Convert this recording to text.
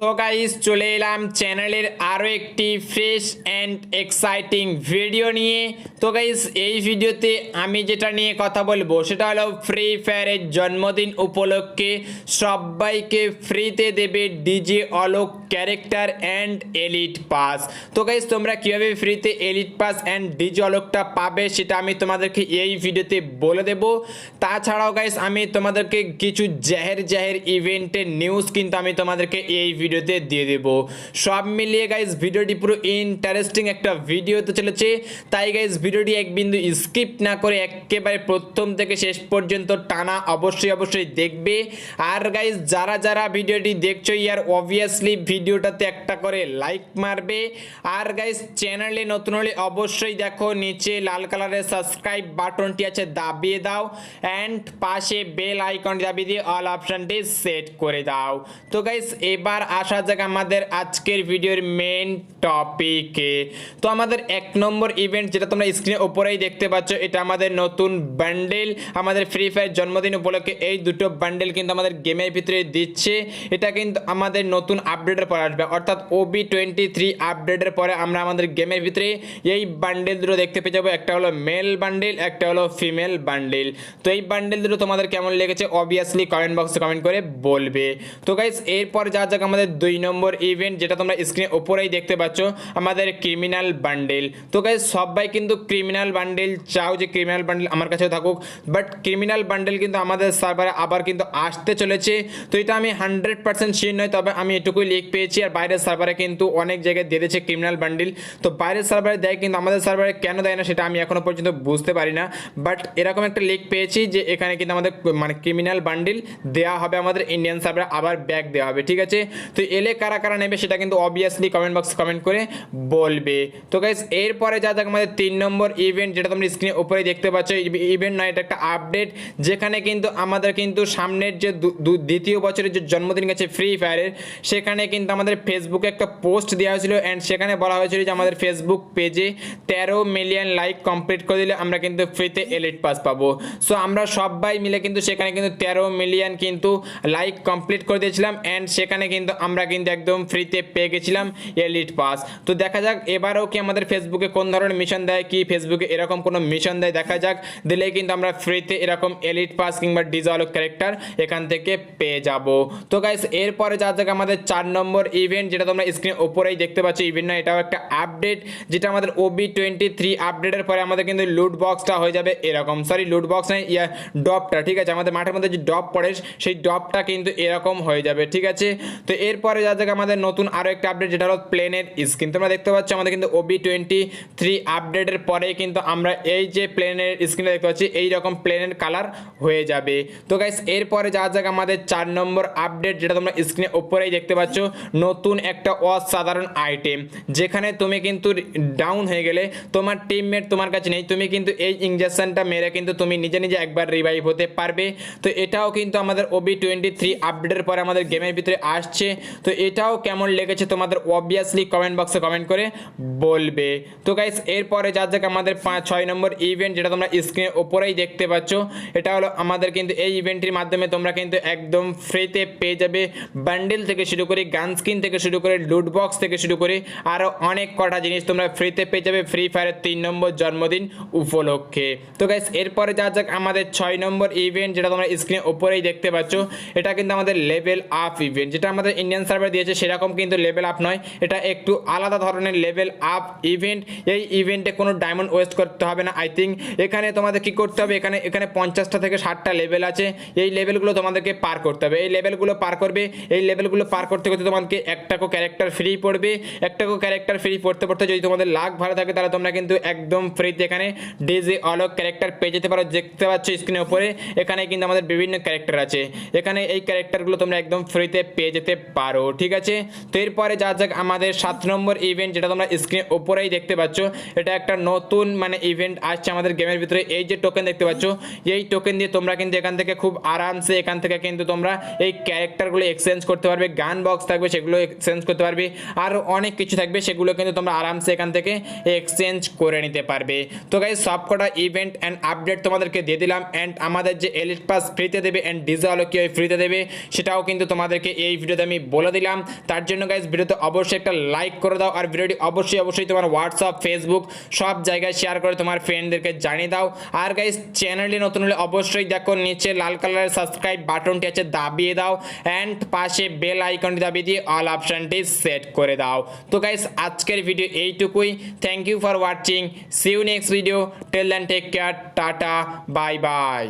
So guys চলে এলাম চ্যানেলের আরও একটি ফ্রেশ অ্যান্ড এক্সাইটিং ভিডিও নিয়ে। তো গাইস এই ভিডিওতে আমি যেটা নিয়ে কথা বলব, সেটা হলো ফ্রি ফায়ারের জন্মদিন উপলক্ষে সবাইকে ফ্রিতে দেবে DJ Alok character and elite pass তো গাইস তোমরা কীভাবে ফ্রিতে এলিট পাস অ্যান্ড ডিজে অলোকটা পাবে, সেটা আমি তোমাদেরকে এই ভিডিওতে বলে দেব। তাছাড়াও গাইস আমি তোমাদেরকে কিছু জাহের জাহের ইভেন্টের নিউজ কিন্তু আমি তোমাদেরকে এই ভিডিওতে দিয়ে দেব। সব মিলিয়ে গাইস ভিডিওটি পুরো ইন্টারেস্টিং একটা ভিডিও হতে চলেছে। তাই গাইস ভিডিওটি এক বিন্দু স্কিপ না করে একেবারে প্রথম থেকে শেষ পর্যন্ত টানা অবশ্যই অবশ্যই দেখবে। আর গাইস যারা যারা ভিডিওটি দেখছ, ইয়ার অবভিয়াসলি ভিডিওটাতে একটা করে লাইক মারবে। আর গাইস চ্যানেলে নতুন হলে অবশ্যই দেখো, নিচে লাল কালারের সাবস্ক্রাইব বাটনটি আছে, দাবিয়ে দাও। অ্যান্ড পাশে বেল আইকনটি দাবিয়ে দিয়ে অল অপশনটি সেট করে দাও। তো গাইস এবার আসা যাক আমাদের আজকের ভিডিওর মেন টপিকে তো আমাদের এক নম্বর ইভেন্ট যেটা তোমরা স্ক্রিনের ওপরেই দেখতে পাচ্ছ, এটা আমাদের নতুন বান্ডেল আমাদের ফ্রি ফায়ার জন্মদিন উপলক্ষে এই দুটো বান্ডেল কিন্তু আমাদের গেমের ভিতরে দিচ্ছে। এটা কিন্তু আমাদের নতুন আপডেটের পরে আসবে। অর্থাৎ ওবি টোয়েন্টি থ্রি আপডেটের পরে আমরা আমাদের গেমের ভিতরে এই বান্ডেল দুটো দেখতে পেয়ে যাব। একটা হলো মেল বান্ডেল একটা হলো ফিমেল বান্ডেল তো এই বান্ডেল দুটো তোমাদের কেমন লেগেছে? অবভিয়াসলি কমেন্ট বক্সে কমেন্ট করে বলবে। তো গাইস এরপর যা যাক আমাদের দুই নম্বর ইভেন্ট যেটা তোমরা স্ক্রিনে ওপরেই দেখতে পাচ্ছ, আমাদের ক্রিমিনাল বান্ডেল তো গাইস সবাই কিন্তু ক্রিমিনাল বান্ডেল চাও যে ক্রিমিনাল বান্ডেল আমার কাছেও থাকুক বাট ক্রিমিনাল বান্ডেল কিন্তু আমাদের সার্ভারে আবার কিন্তু আসতে চলেছে। তো এটা আমি হান্ড্রেড পার্সেন্ট শিওর নয় তবে আমি এটুকুই লিক পেয়েছি আর বাইরের সার্ভারে কিন্তু অনেক জায়গায় দিয়ে দিয়েছে ক্রিমিনাল বান্ডেল তো বাইরের সার্ভারে দেয়, কিন্তু আমাদের সার্ভারে কেন দেয় না সেটা আমি এখনও পর্যন্ত বুঝতে পারি না। বাট এরকম একটা লিক পেয়েছি যে এখানে কিন্তু আমাদের মানে ক্রিমিনাল বান্ডিল দেওয়া হবে আমাদের ইন্ডিয়ান সার্ভারে আবার ব্যাক দেওয়া হবে, ঠিক আছে? তো এলে কারা কারা নেবে সেটা কিন্তু অবভিয়াসলি কমেন্ট বক্সে কমেন্ট করে বলবে। তো গাইস এরপরে যা যাক আমাদের তিন নম্বর ইভেন্ট যেটা তোমরা স্ক্রিনে উপরে দেখতে পাচ্ছ ইভেন্ট নয় এটা একটা আপডেট যেখানে কিন্তু আমাদের কিন্তু সামনের যে দ্বিতীয় বছরের যে জন্মদিন গেছে ফ্রি ফায়ারের সেখানে কিন্তু আমাদের ফেসবুকে একটা পোস্ট দেওয়া হয়েছিল অ্যান্ড সেখানে বলা হয়েছিল যে আমাদের ফেসবুক পেজে তেরো মিলিয়ন লাইক কমপ্লিট করে দিলে আমরা কিন্তু ফ্রিতে এলিট পাস পাবো। সো আমরা সবাই মিলে কিন্তু সেখানে কিন্তু তেরো মিলিয়ন কিন্তু লাইক কমপ্লিট করে দিয়েছিলাম অ্যান্ড সেখানে কিন্তু আমরা কিন্তু একদম ফ্রিতে পেয়ে গেছিলাম এলিট পাস তো দেখা যাক, এবারও কি আমাদের ফেসবুকে কোন ধরনের মিশন দেয়, কি ফেসবুকে এরকম কোনো মিশন দেয়, দেখা যাক। দিলে কিন্তু আমরা ফ্রিতে এরকম এলিট পাস কিংবা ডিজলক ক্যারেক্টার এখান থেকে পেয়ে যাব। তো গাইস এরপরে যা যাক আমাদের চার নম্বর ইভেন্ট যেটা তোমরা স্ক্রিন ওপরেই দেখতে পাচ্ছ ইভেন্ট না, এটাও একটা আপডেট যেটা আমাদের ওবি টোয়েন্টি থ্রি আপডেটের পরে আমাদের কিন্তু লুট বক্সটা হয়ে যাবে এরকম। সরি লুট বক্স নয় ইয়া ডপটা ঠিক আছে? আমাদের মাঠের মধ্যে যে ডপ পড়ে, সেই ডপটা কিন্তু এরকম হয়ে যাবে, ঠিক আছে? তো এরপরে যা যাক আমাদের নতুন আরও একটা আপডেট যেটা হলো প্লেনের স্ক্রিন তোমরা দেখতে পাচ্ছ আমাদের কিন্তু ওবি টোয়েন্টি থ্রি আপডেটের পরেই কিন্তু আমরা এই যে প্লেনের স্ক্রিনটা দেখতে পাচ্ছি এই রকম প্লেনের কালার হয়ে যাবে। তো গাইস এরপরে যা যাক আমাদের চার নম্বর আপডেট যেটা তোমরা স্ক্রিনে ওপরেই দেখতে পাচ্ছ, নতুন একটা অসাধারণ আইটেম যেখানে তুমি কিন্তু ডাউন হয়ে গেলে তোমার টিমমেট তোমার কাছে নেই, তুমি কিন্তু এই ইঞ্জেকশনটা মেরে কিন্তু তুমি নিজে নিজে একবার রিভাইভ হতে পারবে। তো এটাও কিন্তু আমাদের ওবি টোয়েন্টি থ্রি আপডেটের পরে আমাদের গেমের ভিতরে আসছে। তো এটাও কেমন লেগেছে তোমাদের অবভিয়াসলি কমেন্ট বক্সে কমেন্ট করে বলবে। তো গাইস এরপরে যা যাক আমাদের পাঁচ, ছয় নম্বর ইভেন্ট যেটা তোমরা স্ক্রিনের ওপরেই দেখতে পাচ্ছ, এটা হলো আমাদের কিন্তু এই ইভেন্টটির মাধ্যমে তোমরা কিন্তু একদম ফ্রিতে পেয়ে যাবে। বান্ডেল থেকে শুরু করে গান স্কিন থেকে শুরু করে লুট বক্স থেকে শুরু করে আরও অনেক কটা জিনিস তোমরা ফ্রিতে পেয়ে যাবে ফ্রি ফায়ারের তিন নম্বর জন্মদিন উপলক্ষে। তো গাইস এরপরে যা যাক আমাদের ছয় নম্বর ইভেন্ট যেটা তোমরা স্ক্রিনে ওপরেই দেখতে পাচ্ছ, এটা কিন্তু আমাদের লেভেল আপ ইভেন্ট যেটা আমাদের ইন্ডিয়ান সার্ভার দিয়েছে, সেরকম কিন্তু লেভেল আপ নয়। এটা একটু আলাদা ধরনের লেভেল আপ ইভেন্ট এই ইভেন্টে কোনো ডায়মন্ড ওয়েস্ট করতে হবে না। আই থিঙ্ক এখানে তোমাদের কি করতে হবে? এখানে এখানে পঞ্চাশটা থেকে ষাটটা লেভেল আছে। এই লেভেলগুলো তোমাদেরকে পার করতে হবে। এই লেভেলগুলো পার করবে। এই লেভেলগুলো পার করতে করতে তোমাদেরকে একটা কো ক্যারেক্টার ফ্রি পড়বে। একটা কো ক্যারেক্টার ফ্রি পড়তে পড়তে যদি তোমাদের লাখ ভালো থাকে, তাহলে তোমরা কিন্তু একদম ফ্রিতে এখানে ডিজে অলক ক্যারেক্টার পেয়ে যেতে পারো। দেখতে পাচ্ছ স্ক্রিনের উপরে। এখানে কিন্তু আমাদের বিভিন্ন ক্যারেক্টার আছে। এখানে এই ক্যারেক্টারগুলো তোমরা একদম ফ্রিতে পেয়ে যেতে পারো, ঠিক আছে? তো এরপরে যা যাক আমাদের সাত নম্বর ইভেন্ট যেটা তোমরা স্ক্রিনের ওপরেই দেখতে পাচ্ছ, এটা একটা নতুন মানে ইভেন্ট আসছে আমাদের গেমের ভিতরে। এই যে টোকেন দেখতে পাচ্ছ, এই টোকেন দিয়ে তোমরা কিন্তু এখান থেকে খুব আরামসে এখান থেকে কিন্তু তোমরা এই ক্যারেক্টারগুলো এক্সচেঞ্জ করতে পারবে গান বক্স থাকবে সেগুলো এক্সচেঞ্জ করতে পারবে, আর অনেক কিছু থাকবে সেগুলো কিন্তু তোমরা আরামসে এখান থেকে এক্সচেঞ্জ করে নিতে পারবে। তো গাইজ সবকটা ইভেন্ট অ্যান্ড আপডেট তোমাদেরকে দিয়ে দিলাম অ্যান্ড আমাদের যে এলিট পাস ফ্রিতে দেবে অ্যান্ড ডিজে আলো কীভাবে ফ্রিতে দেবে, সেটাও কিন্তু তোমাদেরকে এই ভিডিওতে আমি বলে দিলাম। তার জন্য গাইজ ভিডিওতে অবশ্যই একটা লাইক করে দাও আর ভিডিওটি অবশ্যই অবশ্যই তোমার হোয়াটসঅ্যাপ ফেসবুক সব জায়গায় শেয়ার করে তোমার ফ্রেন্ডদেরকে জানিয়ে দাও। আর গাইজ চ্যানেলটি নতুন হলে অবশ্যই দেখো, নিচে লাল কালারের সাবস্ক্রাইব বাটনটি আছে, দাবিয়ে দাও অ্যান্ড পাশে বেল আইকনটি দাবিয়ে দিয়ে অল অপশানটি সেট করে দাও। তো গাইজ আজকের ভিডিও এইটুকুই। Thank you for watching see you next video till then take care tata bye bye